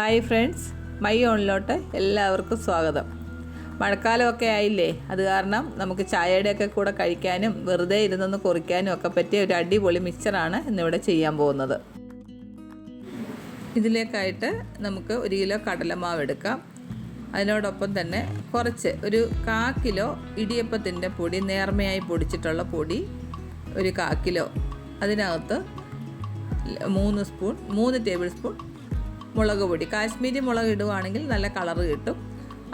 Hi friends my ഓണിലോട്ട് എല്ലാവർക്കും സ്വാഗതം. മഴക്കാലമൊക്കെ ആയില്ലേ? അത് കാരണം നമുക്ക് ചായയുടെയൊക്കെ കൂടെ കഴിക്കാനും വെറുതെ ഇരുന്നൊന്ന് കുറിക്കാനും ഒക്കെ പറ്റിയ ഒരു അടിപൊളി മിക്സറാണ് ഇന്നിവിടെ ചെയ്യാൻ പോകുന്നത്. ഇതിലേക്കായിട്ട് നമുക്ക് ഒരു കിലോ കടലമാവ് എടുക്കാം. അതിനോടൊപ്പം തന്നെ കുറച്ച് ഒരു കാ കിലോ ഇടിയപ്പത്തിന്റെ പൊടി നേർമയായി പൊടിച്ചിട്ടുള്ള പൊടി ഒരു കാ കിലോ. അതിനകത്ത് മൂന്ന് സ്പൂൺ മൂന്ന് ടേബിൾ സ്പൂൺ മുളക് പൊടി. കാശ്മീരി മുളക് ഇടുവാണെങ്കിൽ നല്ല കളർ കിട്ടും.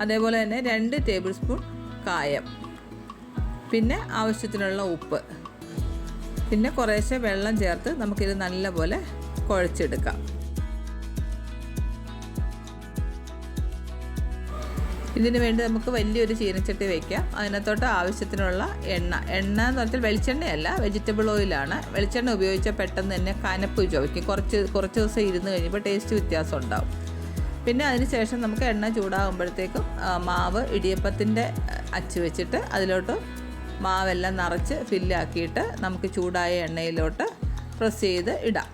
അതേപോലെ തന്നെ രണ്ട് ടേബിൾ സ്പൂൺ കായം. പിന്നെ ആവശ്യത്തിനുള്ള ഉപ്പ്. പിന്നെ കുറേശ്ശെ വെള്ളം ചേർത്ത് നമുക്കിത് നല്ലപോലെ കുഴച്ചെടുക്കാം. ഇതിന് വേണ്ടി നമുക്ക് വലിയൊരു ചീനച്ചട്ടി വയ്ക്കാം അതിനകത്തോട്ട് ആവശ്യത്തിനുള്ള എണ്ണ. എണ്ണ എന്ന് പറഞ്ഞാൽ വെളിച്ചെണ്ണയല്ല വെജിറ്റബിൾ ഓയിലാണ് വെളിച്ചെണ്ണ ഉപയോഗിച്ചാൽ പെട്ടെന്ന് തന്നെ കനപ്പ് ചോദിക്കും കുറച്ച് കുറച്ച് ദിവസം ഇരുന്ന് കഴിഞ്ഞപ്പോൾ ടേസ്റ്റ് വ്യത്യാസം ഉണ്ടാവും. പിന്നെ അതിന് ശേഷം നമുക്ക് എണ്ണ ചൂടാകുമ്പോഴത്തേക്കും മാവ് ഇടിയപ്പത്തിന്റെ അച്ച് വെച്ചിട്ട് അതിലോട്ട് മാവെല്ലാം നിറച്ച് ഫില്ലാക്കിയിട്ട് നമുക്ക് ചൂടായ എണ്ണയിലോട്ട് പ്രസ് ചെയ്ത് ഇടാം.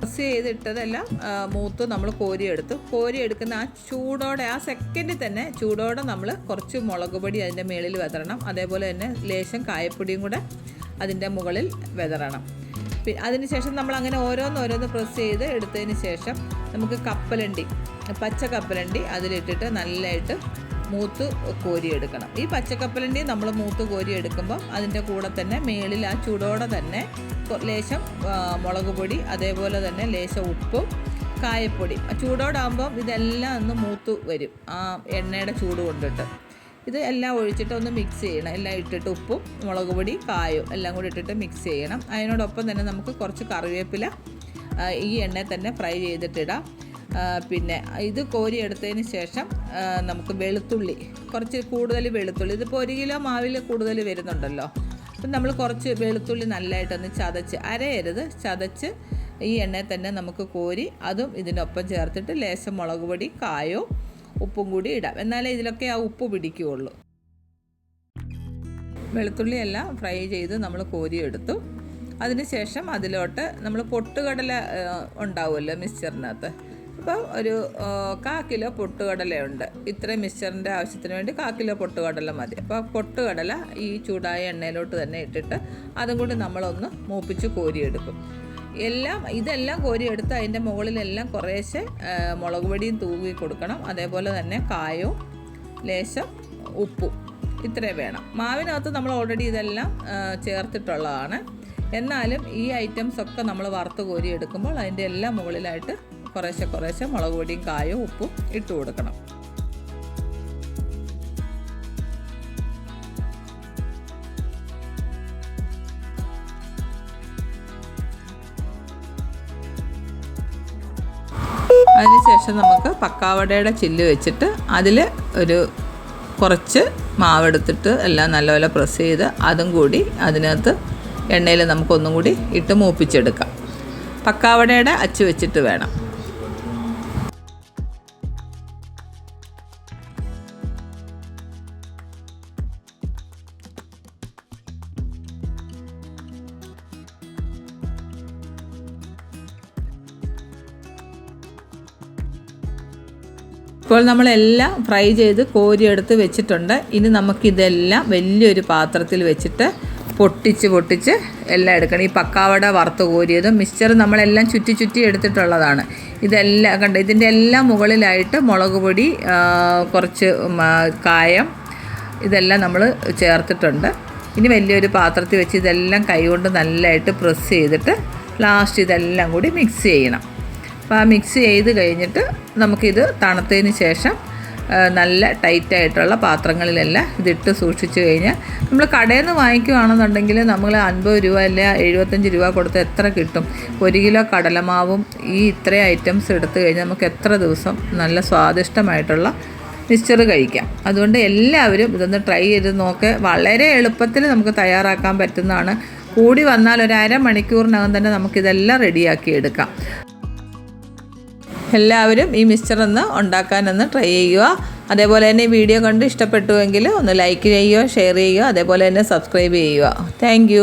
പ്രസ് ചെയ്തിട്ടതെല്ലാം മൂത്ത് നമ്മൾ കോരിയെടുത്തു. കോരിയെടുക്കുന്ന ആ ചൂടോടെ ആ സെക്കൻഡിൽ തന്നെ ചൂടോടെ നമ്മൾ കുറച്ച് മുളക് പൊടി അതിന്റെ മുകളിൽ വെതറണം. അതേപോലെ തന്നെ ലേശം കായപ്പൊടിയും കൂടെ അതിന്റെ മുകളിൽ വെതറണം. അതിനുശേഷം നമ്മൾ അങ്ങനെ ഓരോന്നോരോന്ന് പ്രസ് ചെയ്ത് എടുത്തതിന് ശേഷം നമുക്ക് കപ്പലണ്ടി പച്ച കപ്പലണ്ടി അതിലിട്ടിട്ട് നല്ലതായിട്ട് മൂത്ത് കോരിയെടുക്കണം. ഈ പച്ചക്കപ്പലണ്ടി നമ്മൾ മൂത്ത് കോരിയെടുക്കുമ്പം അതിന്റെ കൂടെ തന്നെ മേളിൽ ആ ചൂടോടെ തന്നെ ലേശം മുളക് പൊടി അതേപോലെ തന്നെ ലേശം ഉപ്പും കായപ്പൊടി. ചൂടോടാകുമ്പം ഇതെല്ലാം ഒന്ന് മൂത്ത് വരും ആ എണ്ണയുടെ ചൂട് കൊണ്ടിട്ട്. ഇത് എല്ലാം ഒഴിച്ചിട്ട് ഒന്ന് മിക്സ് ചെയ്യണം. എല്ലാം ഇട്ടിട്ട് ഉപ്പും മുളക് പൊടി കായും എല്ലാം കൂടി ഇട്ടിട്ട് മിക്സ് ചെയ്യണം. അതിനോടൊപ്പം തന്നെ നമുക്ക് കുറച്ച് കറിവേപ്പില ഈ എണ്ണയിൽ തന്നെ ഫ്രൈ ചെയ്തിട്ടിടാം. പിന്നെ ഇത് കോരി എടുത്തതിന് ശേഷം നമുക്ക് വെളുത്തുള്ളി കുറച്ച് കൂടുതൽ വെളുത്തുള്ളി. ഇതിപ്പോൾ ഒരു കിലോ മാവിൽ കൂടുതൽ വരുന്നുണ്ടല്ലോ. അപ്പം നമ്മൾ കുറച്ച് വെളുത്തുള്ളി നല്ലതായിട്ടൊന്ന് ചതച്ച് അരയരുത്. ചതച്ച് ഈ എണ്ണയിൽ തന്നെ നമുക്ക് കോരി അതും ഇതിനൊപ്പം ചേർത്തിട്ട് ലേശം മുളക് പൊടി കായോ ഉപ്പും കൂടി ഇടാം. എന്നാലേ ഇതിലൊക്കെ ആ ഉപ്പ് പിടിക്കുകയുള്ളൂ വെളുത്തുള്ളി എല്ലാം ഫ്രൈ ചെയ്ത് നമ്മൾ കോരിയെടുത്തു. അതിനുശേഷം അതിലോട്ട് നമ്മൾ പൊട്ടുകടല ഉണ്ടാവുമല്ലോ മിക്സ്ചറിനകത്ത്. അപ്പോൾ ഒരു കാ കിലോ പൊട്ടുകടലയുണ്ട്. ഇത്രയും മിക്സ്ചറിന്റെ ആവശ്യത്തിന് വേണ്ടി കാ കിലോ പൊട്ടുകടല മതി. അപ്പോൾ പൊട്ടുകടല ഈ ചൂടായ എണ്ണയിലോട്ട് തന്നെ ഇട്ടിട്ട് അതും കൂടി നമ്മളൊന്ന് മൂപ്പിച്ച് കോരിയെടുക്കും. എല്ലാം ഇതെല്ലാം കോരിയെടുത്ത് അതിന്റെ മുകളിലെല്ലാം കുറേശ്ശെ മുളക് പൊടിയും തൂവി കൊടുക്കണം. അതേപോലെ തന്നെ കായവും ലേശം ഉപ്പും. ഇത്രയും വേണം. മാവിനകത്ത് നമ്മൾ ഓൾറെഡി ഇതെല്ലാം ചേർത്തിട്ടുള്ളതാണ്. എന്നാലും ഈ ഐറ്റംസ് ഒക്കെ നമ്മൾ വറുത്ത് കോരി എടുക്കുമ്പോൾ അതിന്റെ എല്ലാം മുകളിലായിട്ട് കുറേശ്ശെ കുറേശ്ശെ മുളക് പൊടിയും കായവും ഉപ്പും ഇട്ട് കൊടുക്കണം. അതിനുശേഷം നമുക്ക് പക്കാവടയുടെ ചില്ല് വെച്ചിട്ട് അതിൽ ഒരു കുറച്ച് മാവെടുത്തിട്ട് എല്ലാം നല്ലപോലെ പ്രസ് ചെയ്ത് അതും കൂടി അതിനകത്ത് എണ്ണയിൽ നമുക്കൊന്നും കൂടി ഇട്ട് മൂപ്പിച്ചെടുക്കാം. പക്കാവടയുടെ അച്ച് വെച്ചിട്ട് വേണം. ഇപ്പോൾ നമ്മളെല്ലാം ഫ്രൈ ചെയ്ത് കോരിയെടുത്ത് വെച്ചിട്ടുണ്ട്. ഇനി നമുക്കിതെല്ലാം വലിയൊരു പാത്രത്തിൽ വെച്ചിട്ട് പൊട്ടിച്ച് പൊട്ടിച്ച് എല്ലാം എടുക്കണം. ഈ പക്കാവട വറുത്ത് കോരിയതും മിക്സ്ചർ നമ്മളെല്ലാം ചുറ്റി ചുറ്റി എടുത്തിട്ടുള്ളതാണ്. ഇതെല്ലാം കണ്ട? ഇതിന്റെ എല്ലാം മുകളിലായിട്ട് മുളക് പൊടി കുറച്ച് കായം ഇതെല്ലാം നമ്മൾ ചേർത്തിട്ടുണ്ട്. ഇനി വലിയൊരു പാത്രത്തിൽ വെച്ച് ഇതെല്ലാം കൈകൊണ്ട് നല്ലതായിട്ട് പ്രസ് ചെയ്തിട്ട് ലാസ്റ്റ് ഇതെല്ലാം കൂടി മിക്സ് ചെയ്യണം. അപ്പോൾ ആ മിക്സ് ചെയ്ത് കഴിഞ്ഞിട്ട് നമുക്കിത് തണുത്തതിന് ശേഷം നല്ല ടൈറ്റായിട്ടുള്ള പാത്രങ്ങളിലെല്ലാം ഇതിട്ട് സൂക്ഷിച്ചു കഴിഞ്ഞാൽ നമ്മൾ കടയിൽ നിന്ന് വാങ്ങിക്കുകയാണെന്നുണ്ടെങ്കിൽ നമ്മൾ അൻപത് രൂപ അല്ല എഴുപത്തഞ്ച് രൂപ കൊടുത്ത് എത്ര കിട്ടും? ഒരു കിലോ കടലമാവും ഈ ഇത്രയും ഐറ്റംസ് എടുത്തു കഴിഞ്ഞാൽ നമുക്ക് എത്ര ദിവസം നല്ല സ്വാദിഷ്ടമായിട്ടുള്ള മിക്സ്ചർ കഴിക്കാം. അതുകൊണ്ട് എല്ലാവരും ഇതൊന്ന് ട്രൈ ചെയ്ത് നോക്ക്. വളരെ എളുപ്പത്തിൽ നമുക്ക് തയ്യാറാക്കാൻ പറ്റുന്നതാണ്. കൂടി വന്നാൽ ഒരു അരമണിക്കൂറിനകം തന്നെ നമുക്കിതെല്ലാം റെഡിയാക്കി എടുക്കാം. എല്ലാവരും ഈ മിക്സ്ചർ ഒന്ന് ഉണ്ടാക്കാനൊന്ന് ട്രൈ ചെയ്യുക. അതേപോലെ തന്നെ ഈ വീഡിയോ കണ്ട് ഇഷ്ടപ്പെട്ടുവെങ്കിൽ ഒന്ന് ലൈക്ക് ചെയ്യുക ഷെയർ ചെയ്യുക അതേപോലെ തന്നെ സബ്സ്ക്രൈബ് ചെയ്യുക. താങ്ക്